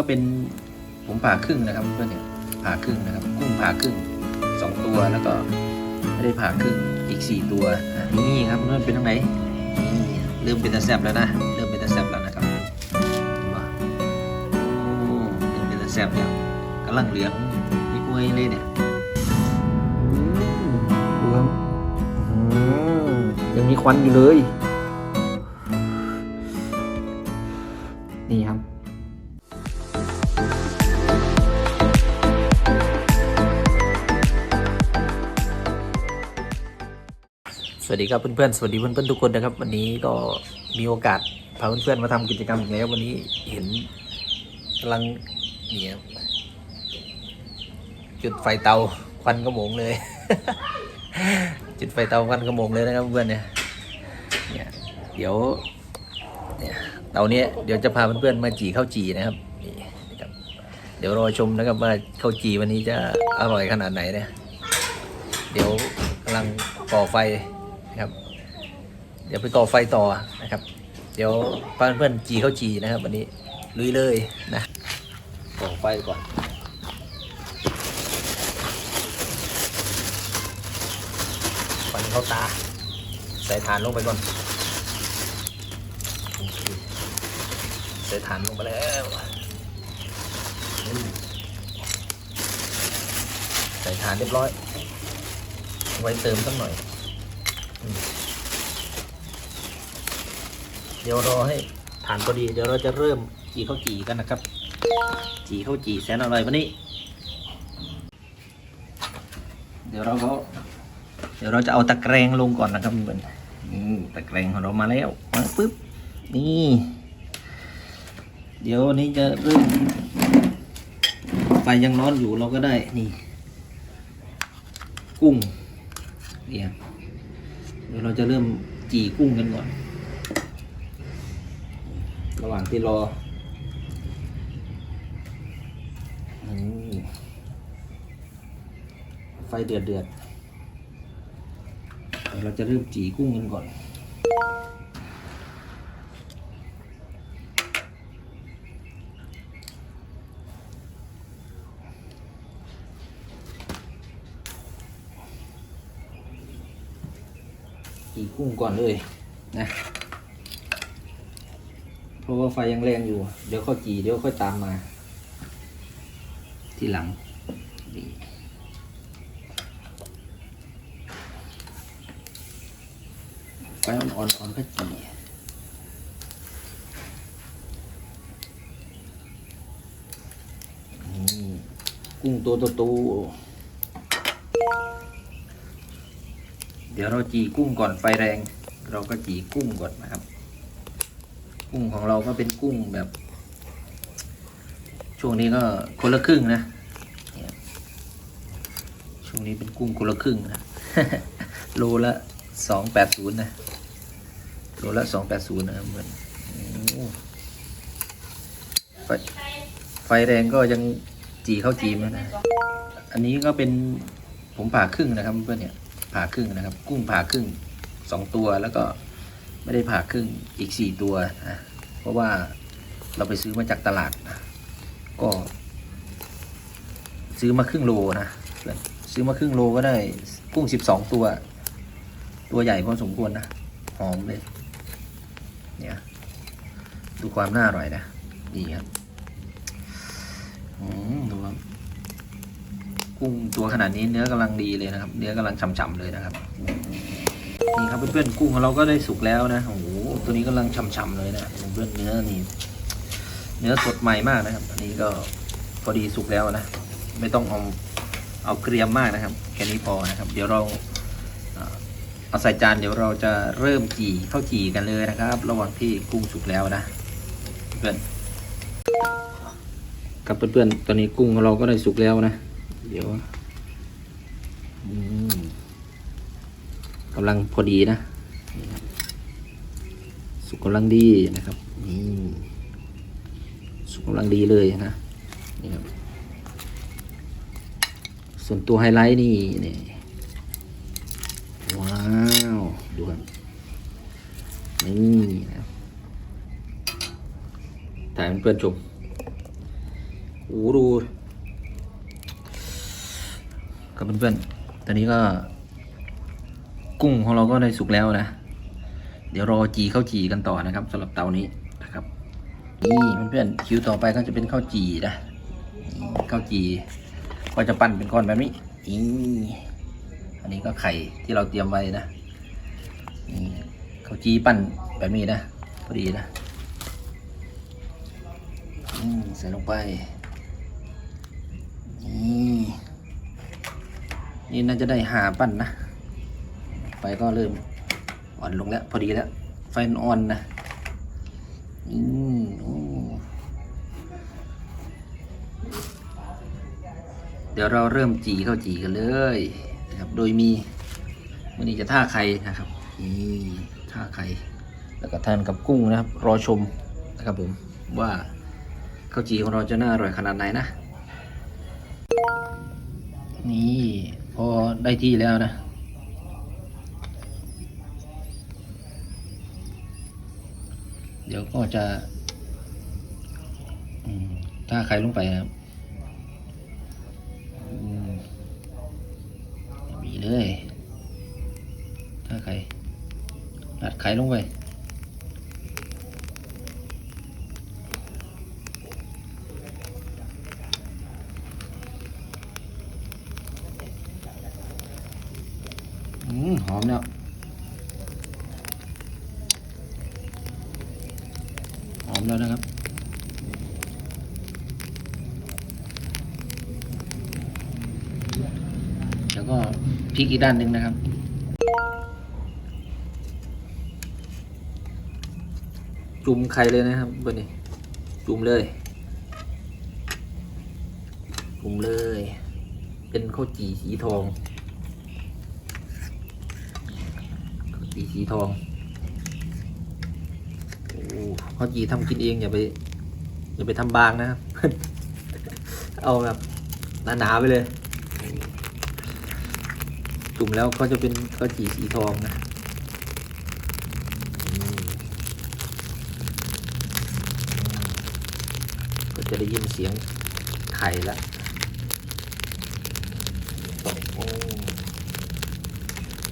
ก็เป็นผมผ่าครึ่งนะครับเพื่อนเนี่ยผ่าครึ่งนะครับกุ้งผ่าครึ่งสองตัวแล้วก็ไม่ได้ผ่าครึ่งอีกสี่ตัวนี่ครับเพื่อนเป็นตรงไหนนี่เริ่มเป็นตะแซบแล้วนะเริ่มเป็นตะแซบแล้วนะครับเห็นปะโอ้เริ่มเป็นตะแซบแล้วกำลังเหลืองนี่กล้วยเลยเนี่ยอืมยังมีควันอยู่เลย ดีครับเพื่อนๆ สวัสดีเพื่อนๆทุกคนนะครับ วันนี้ก็มีโอกาสพาเพื่อนๆมาทำกิจกรรมอีกแล้ว วันนี้เห็นกำลังเนี่ยจุดไฟเตาควันกระโมงเลย จุดไฟเตาควันกระโมงเลยนะครับเพื่อนเนี่ยเนี่ยเดี๋ยวเนี่ยเตาเนี้ยเดี๋ยวจะพาเพื่อนๆมาจีข้าวจีนะครับนี่นะครับเดี๋ยวรอชมนะครับว่าข้าวจีวันนี้จะอร่อยขนาดไหนเนี่ยเดี๋ยวกำลังก่อไฟ นะครับ เดี๋ยวไปก่อไฟต่อนะครับ เดี๋ยวพาเพื่อนๆจีเข้าจีนะครับ วันนี้ลุยเลยนะก่อไฟก่อนควันเข้าตา ใส่ฐานลงไปก่อน ใส่ฐานลงไปแล้วใส่ฐานเรียบร้อย ไว้เติมสักหน่อยอืม เดี๋ยวรอให้ฐานพอดี เดี๋ยวเราจะเริ่มจีข้าวจีกันนะครับ จีข้าวจีแสนอร่อยวันนี้ เดี๋ยวเราก็ เดี๋ยวเราจะเอาตะแกรงลงก่อนนะครับเพื่อนนี่ตะแกรงของเรามาแล้วมาปุ๊บ นี่ เดี๋ยวนี้จะเริ่มไฟยังร้อนอยู่เราก็ได้ นี่ กุ้งเนี่ยเดี๋ยวเราจะเริ่มจีกุ้งกันก่อน ระหว่างที่รอไฟเดือดเดือดเราจะเริ่มจีกุ้งกันก่อน จีกุ้งก่อนเลยนะ ราะว่าไฟยังแรงอยู่ เดี๋ยวค่อยจีเดี๋ยวค่อยตามมา ทีหลังไฟอ่อนๆก็จีกุ้งตัวโตๆเดี๋ยวเราจีกุ้งก่อนไฟแรง เราก็จีกุ้งก่อนนะครับ กุ้งของเราก็เป็นกุ้งแบบ ช่วงนี้ก็คนละครึ่งนะช่วงนี้เป็นกุ้งคนละครึ่งนะโลละสองแปดศูนย์นะโลละสองแปดศูนย์นะเหมือนไฟไฟแรงก็ยังจีเข้าจีมานะอันนี้ก็เป็นผมผ่าครึ่งนะครับเพื่อนเนี่ยผ่าครึ่งนะครับ กุ้งผ่าครึ่งสองตัวแล้วก็ ไม่ได้ผ่าครึ่งอีกสี่ตัวนะเพราะว่าเราไปซื้อมาจากตลาดนะก็ ซื้อมาครึ่งโลนะซื้อมาครึ่งโลก็ได้กุ้งสิบสองตัว ตัวใหญ่พอสมควรนะหอมเลยเนี่ยดูความน่าอร่อยนะนี่ครับอืมดูครับกุ้งตัวขนาดนี้เนื้อกำลังดีเลยนะครับ เนื้อกำลังฉ่ำๆเลยนะครับ นี่ครับเพื่อนๆกุ้งของเราก็ได้สุกแล้วนะโอ้โหตัวนี้กำลังฉ่ำๆเลยนะเพื่อนเนื้อนี่เนื้อสดใหม่มากนะครับ อันนี้ก็พอดีสุกแล้วนะ ไม่ต้องเอาเอาเกรียมมากนะครับ แค่นี้พอนะครับ เดี๋ยวเราเอาใส่จานเดี๋ยวเราจะเริ่มจี่ข้าวจี่กันเลยนะครับ ระหว่างที่กุ้งสุกแล้วนะ เพื่อนกับเพื่อนๆตอนนี้กุ้งของเราก็ได้สุกแล้วนะ เดี๋ยวอืมำลังพอดีนะ สุกกำลังดีนะครับนี่สุกกำลังดีเลยนะนี่ครับส่วนตัวไฮไลท์นี่นี่ว้าวดูครับนี่นะถ่ายเพื่อนชมโอ้ดูกับเพื่อนๆตอนนี้ก็ กุ้งของเราก็ได้สุกแล้วนะ เดี๋ยวรอจีข้าวจีกันต่อนะครับสำหรับเตานี้นะครับ นี่เพื่อนๆคิวต่อไปก็จะเป็นข้าวจีนะข้าวจีก็จะปั้นเป็นก้อนแบบนี้นี่อันนี้ก็ไข่ที่เราเตรียมไว้นะนี่ข้าวจีปั้นแบบนี้นะพอดีนะอืใส่ลงไปนี่นี่น่าจะได้หาปั้นนะ ไฟก็เริ่มอ่อนลงแล้ว พอดีแล้ว ไฟอ่อนนะอืมโอ้เดี๋ยวเราเริ่มจีเข้าจีกันเลยนะครับ โดยมีวันนี้จะท่าไข่นะครับนี่ท่าไข่แล้วก็ทานกับกุ้งนะครับ รอชมนะครับผมว่าข้าวจีของเราจะน่าอร่อยขนาดไหนนะ นี่พอได้ที่แล้วนะ เดี๋ยวก็จะถ้าใครลงไปครับมีเลย ถ้าใครหัดไข่ลงไป อืมหอมแล้วหอ มแล้วนะครับ แล้วก็พริกอีกด้านหนึ่งนะครับจุ่มไข่เลยนะครับเบอร์นี้จุ่มเลยจุ่มเลย เป็นข้าวจี่สีทองสีสีทอง้ข้าวจีทำกินเองอย่าไป อย่าไปทำบางนะครับ เอาแบบหนาๆไปเลย จุ่มแล้วก็จะเป็นข้าวจีสีทองนะก็จะได้ยินเสียงไข่ละ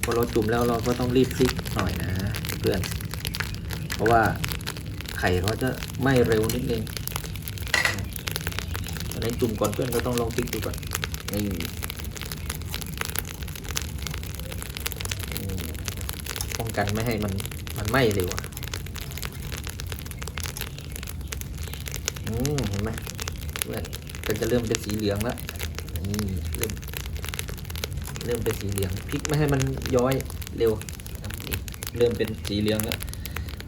พอเราจุ่มแล้วเราก็ต้องรีบพลิกหน่อยนะเพื่อน เพราะว่า ไข่เขาจะไหม้เร็วนิดนึงตอนนี้จุ่มก่อนเพื่อนก็ต้องลองพลิกดูก่อนนี่ป้องกันไม่ให้มันมันไหม้เร็วอะอืมเห็นไหมเพื่อนก็จะเริ่มเป็นสีเหลืองแล้วนี่เริ่มเริ่มเป็นสีเหลืองพริกไม่ให้มันย้อยเร็ว เริ่มเป็นสีเหลืองแล้ว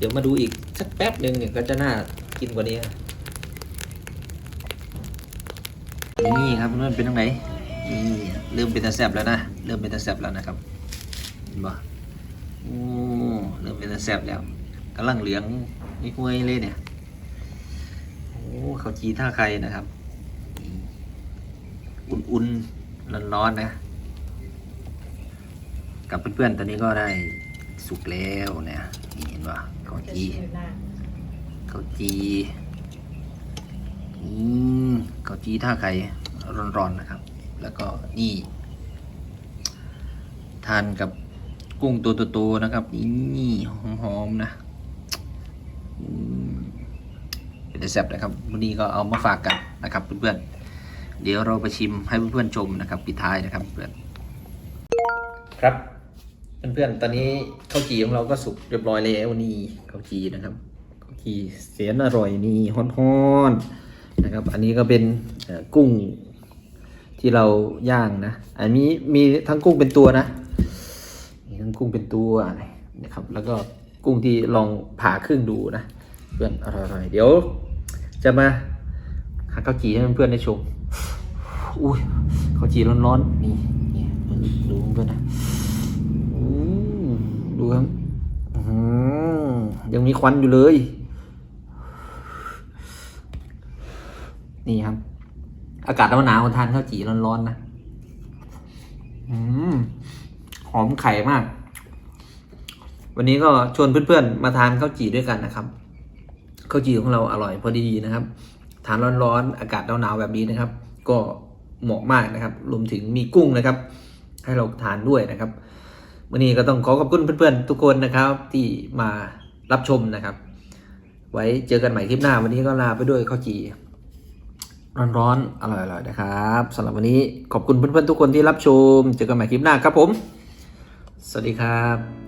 ดี๋ยวมาดูอีกสักแป๊บหนึ่งเนี่ยก็จะน่ากินกว่านี้นี่ครับเริ่มเป็นตรงไหนนี่เริ่มเป็นตาแซบแล้วนะเริ่มเป็นตาแซบแล้วนะครับเห็นบ่โอ้เริ่มเป็นตาแซบแล้วกำลังเหลืองนี่ห้วยเลยเนี่ยโอ้ข้าวจีท่าไข่นะครับ อุ่นๆร้อนๆนะ กับเพื่อนๆตอนนี้ก็ได้ สุกแล้วเนี่ยนี่เห็นป่ะข้าจีข้าจีอืมข้าจีท่าไข่ร้อนๆนะครับ แล้วก็นี่ ทานกับกุ้งตัวโตๆนะครับ นี่หอมๆนะเป็นแซ่บนะครับวันนี้ก็เอามาฝากกันนะครับเพื่อนๆเดี๋ยวเราไปชิมให้เพื่อนๆชมนะครับปิดท้ายนะครับเพื่อนครับ เพื่อนๆ ตอนนี้ข้าวจีของเราก็สุกเรียบร้อยแล้วนี่ข้าวจีนะครับข้าวจีเสียนอร่อยนี่ฮ้อนๆนะครับ อันนี้ก็เป็นกุ้งที่เราย่างนะ อันนี้มีทั้งกุ้งเป็นตัวนะ มีทั้งกุ้งเป็นตัวนะครับ แล้วก็กุ้งที่ลองผ่าครึ่งดูนะ เพื่อนอร่อยๆเดี๋ยว จะมาหาข้าวจีให้เพื่อนๆได้ชม อุ้ยข้าวจีร้อนๆ นี่นี่ดูเพื่อนนะ อืมดูครับอื้อหือ ยังมีควันอยู่เลย นี่ครับ อากาศหนาวๆทานข้าวจี่ร้อนๆนะอืมหอมไข่มาก วันนี้ก็ชวนเพื่อนๆ มาทานข้าวจี่ด้วยกันนะครับข้าวจี่ของเราอร่อยพอดีนะครับ ทานร้อนๆ อากาศหนาวๆแบบนี้นะครับ ก็เหมาะมากนะครับ รวมถึงมีกุ้งนะครับ ให้เราทานด้วยนะครับวันนี้ก็ต้องขอขอบคุณเพื่อนๆ ทุกคนนะครับ ที่มา รับชมนะครับ ไว้เจอกันใหม่คลิปหน้า วันนี้ก็ลาไปด้วยข้าวจีร้อนๆอร่อยๆนะครับสำหรับวันนี้ขอบคุณเพื่อนๆทุกคนที่รับชม เจอกันใหม่คลิปหน้าครับผม สวัสดีครับ